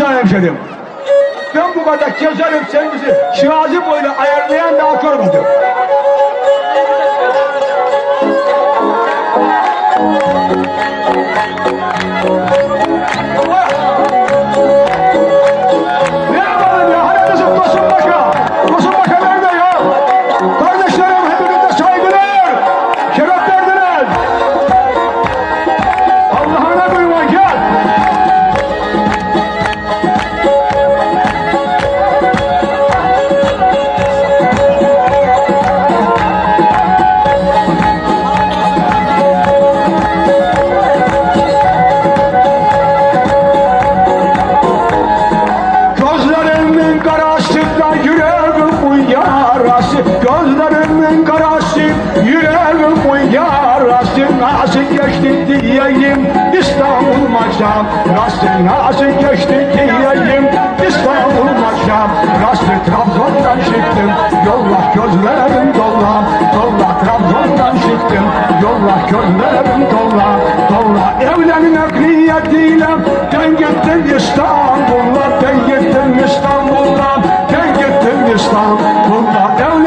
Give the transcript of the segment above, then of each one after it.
güzel hemşerim. Ben bu kadar gezerim sen bizi şirazı boyla ayarlayan daha görmedim. Ne karasında yüreğim uyarası Gözlerimin karası yüreğim uyarası Nasıl geçti diyeyim. İstanbul maçam Nasıl nasıl geçti diyeyim. İstanbul maçam Nasıl Trabzon'dan çıktım. Yolla gözlerim dolla Dolla Trabzon'dan çıktım. Yolla gözlerim dolla Dolla evlenmek niyetiyle Ben gittim İstanbul'a gittim İstanbul'a Evlenmek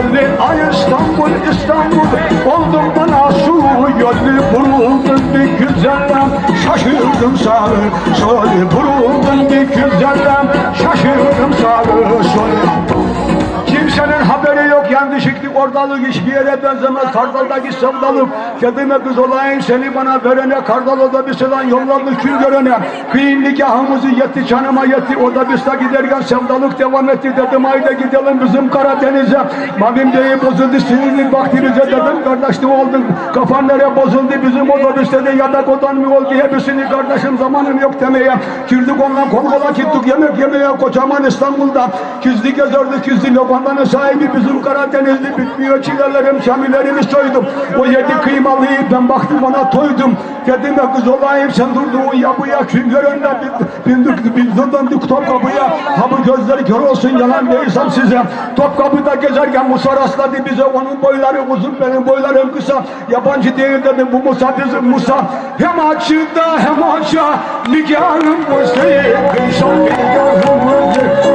yollu Ay İstanbul İstanbul. Oldum bana su yollu Vuruldum bir güzellem şaşırdım sağı solu yanlışlıklık ordalık hiçbir yere benzemez. Kardaldaki sevdalık Kedime kız olayım seni bana verene Kardal otobüsüden yolladı kül görene. Kıyın nikahımızı yetti canıma yetti Otobüste giderken sevdalık devam etti. Dedim haydi gidelim bizim Karadeniz'e. Mavim diye bozuldu sinirli vaktimize Dedim kardeş ne oldun kafan nereye bozuldu? Bizim otobüste de yatak odan mı oldu. Hepsini kardeşim zamanım yok demeye Girdik onunla kol kola gittik. Yemek yemeye Kocaman İstanbul'da. Küzdü gezerdik küzdü lokantanın sahibi bizim Karadenizli bitmiyor çilelerim şamilerimi soydum. O yedi kıymalıyı ben baktım ona toydum. Dedim ya kız olayım sen durduğun yapıya kim göründe bindik bindik Topkapı'ya ha bu gözleri kör olsun yalan değilsem size. Topkapı'da gezerken Musa rastladı bize. Onun boyları uzun benim boylarım kısa. Yabancı değil dedim bu Musa bizim Musa. Hem açıkta hem aşağı. Nikahım bu kıysan nikahım Tövbe